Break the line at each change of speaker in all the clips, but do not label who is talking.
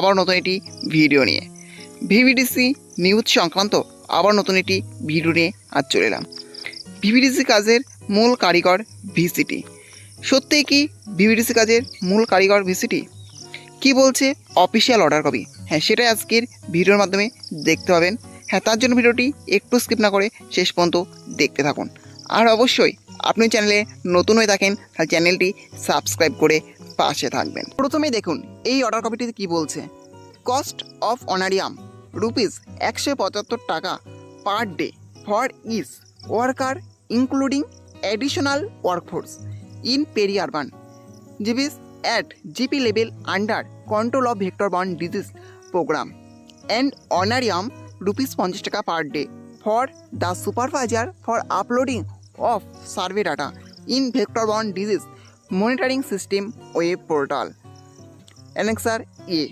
আবার নতুন একটি ভিডিও নিয়ে। ভিভিডিসি নিউজ সংক্রান্ত আবার নতুন একটি ভিডিও নিয়ে আজ চলে এলাম। ভিভিডিসি কাজের মূল কারিগর ভিসিটি। সত্যিই কি ভিভিডিসি কাজের মূল কারিগর ভিসিটি? কি বলছে অফিসিয়াল অর্ডার কপি? হ্যাঁ সেটাই আজকের ভিডিওর মাধ্যমে দেখতে পাবেন। হ্যাঁ তার জন্য ভিডিওটি একটু স্কিপ না করে শেষ পর্যন্ত দেখতে থাকুন। আর অবশ্যই আপনি চ্যানেলে নতুন হয়ে থাকেন, তাহলে চ্যানেলটি সাবস্ক্রাইব করে পাশে থাকবেন। প্রথমেই দেখুন, এই অর্ডার কপিটিতে কি বলছে? কস্ট অফ অনারিয়াম রুপিস একশো পঁচাত্তর টাকা per day for each worker including additional workforce in peri urban জিবিস at GP level under control of vector borne disease programme and honorarium rupees পঞ্চাশ টাকা per day for the supervisor for uploading of survey data in vector borne disease monitoring system web portal annexure A.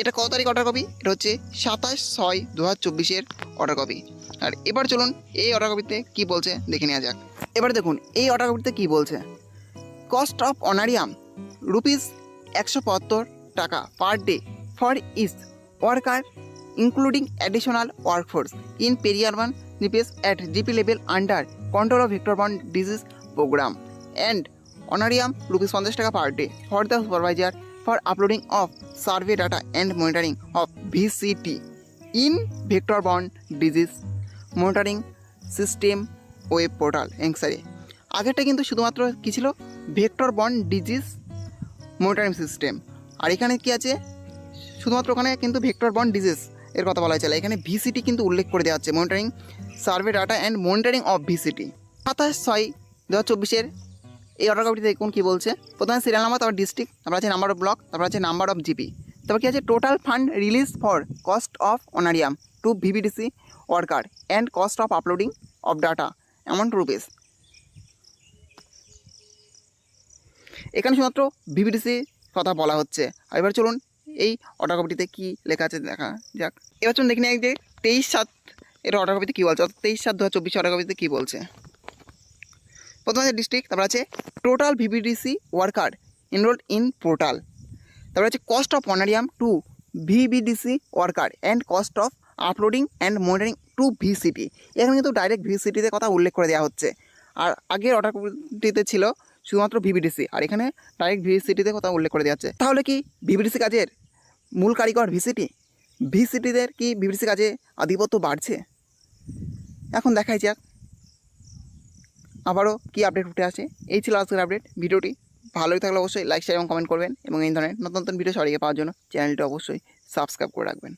এটা কত তারিখ order copy এটা হচ্ছে সাতাশ ছয় দু হাজার চব্বিশের অর্ডার কপি আর এবার চলুন এই অর্ডার কপিতে কী বলছে দেখে নেওয়া যাক। এবার দেখুন, এই অর্ডার কপিতে কী বলছে? কস্ট অফ অনারিয়াম রুপিস একশো পঁয়াত্তর টাকা per day for each worker including additional workforce in peri urban rupees at GP level under control of vector borne disease programme and honorarium, rupees পঞ্চাশ টাকা per day for the supervisor for uploading of survey data and monitoring of visit in vector bond disease monitoring system web portal এংসারে আগেরটা কিন্তু শুধুমাত্র কী ছিল? Vector bond disease monitoring system আর এখানে কি আছে? শুধুমাত্র ওখানে কিন্তু ভেক্টর বন্ড ডিজিজ এর কথা বলা হয়েছিল। এখানে ভিসিটি কিন্তু উল্লেখ করে দেওয়া হচ্ছে monitoring survey data and monitoring of visit সাতাশ ছয় দু হাজার চব্বিশের এই অর্ডার কপিটি দেখুন কী বলছে? প্রথমে সিরিয়াল নাম্বার তারপর ডিস্ট্রিক্ট তারপর আছে নাম্বার অফ ব্লক তারপর আছে নাম্বার অফ জিপি তারপর কী আছে? Total fund release for cost of honorarium to VVDC worker and cost of uploading of data amount rupees এখানে শুধুমাত্র ভিভিডিসি কথা বলা হচ্ছে। আর এবার চলুন এই অর্ডার কপিটিতে কী লেখা আছে দেখা যাক। এবার চলুন দেখে নিই যে তেইশ সাত এর অর্ডার কপিতে কী বলছে, অর্থাৎ তেইশ সাত দু হাজার চব্বিশ অর্ডার কপিতে কী বলছে। প্রথমে আছে ডিস্ট্রিক্ট তারপর আছে total VVDC worker enrolled in portal. তারপরে আছে cost of honorarium to VBDC worker and cost of uploading and monitoring to visit এখানে কিন্তু ডাইরেক্ট ভিসিটিতে কথা উল্লেখ করে দেওয়া হচ্ছে। আর আগের অর্ডারটিতে ছিল শুধুমাত্র ভিভিডিসি। আর এখানে ডাইরেক্ট ভিসিটিতে কথা উল্লেখ করে দেওয়া হচ্ছে। তাহলে কি ভিভিডিসি কাজের মূল কারিগর ভিসিটি ভিসিটিদের কি ভিভিডিসি কাজে আধিপত্য বাড়ছে? এখন দেখাই যাক। আবারও কী আপডেট উঠে আসে? এই ছিল আজকের আপডেট ভিডিওটি ভালোই থাকলে অবশ্যই লাইক শেয়ার এবং কমেন্ট করবেন এবং এই ধরনের নতুন নতুন ভিডিও সরিয়ে পাওয়ার জন্য চ্যানেলটি অবশ্যই সাবস্ক্রাইব করে রাখবেন।